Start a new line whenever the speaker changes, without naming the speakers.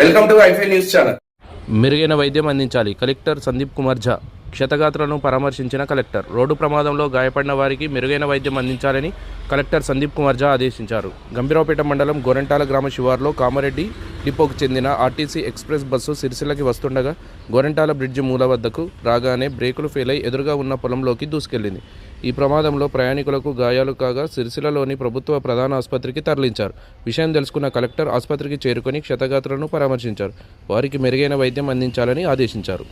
Welcome to ఐఫై news channel.
మెరుగైన వైద్యం అందించాలి. కలెక్టర్ సందీప్ కుమార్ ఝా క్షతగాత్రులను పరామర్శించిన కలెక్టర్. రోడ్డు ప్రమాదంలో గాయపడిన వారికి మెరుగైన వైద్యం అందించాలని కలెక్టర్ సందీప్ కుమార్ జా ఆదేశించారు. గంభీరావుపేట మండలం గోరెంటాల గ్రామ శివార్లో కామారెడ్డి డిపోకు చెందిన ఆర్టీసీ ఎక్స్ప్రెస్ బస్సు సిరిసిల్లకి వస్తుండగా గోరెంటాల బ్రిడ్జి మూల వద్దకు రాగానే బ్రేకులు ఫెయిల్ అయి ఎదురుగా ఉన్న పొలంలోకి దూసుకెళ్ళింది ఈ ప్రమాదంలో ప్రయాణికులకు గాయాలు కాగా సిరిసిల్లలోని ప్రభుత్వ ప్రధాన ఆసుపత్రికి తరలించారు. విషయం తెలుసుకున్న కలెక్టర్ ఆసుపత్రికి చేరుకొని క్షతగాత్రులను పరామర్శించారు. వారికి మెరుగైన వైద్యం అందించాలని ఆదేశించారు.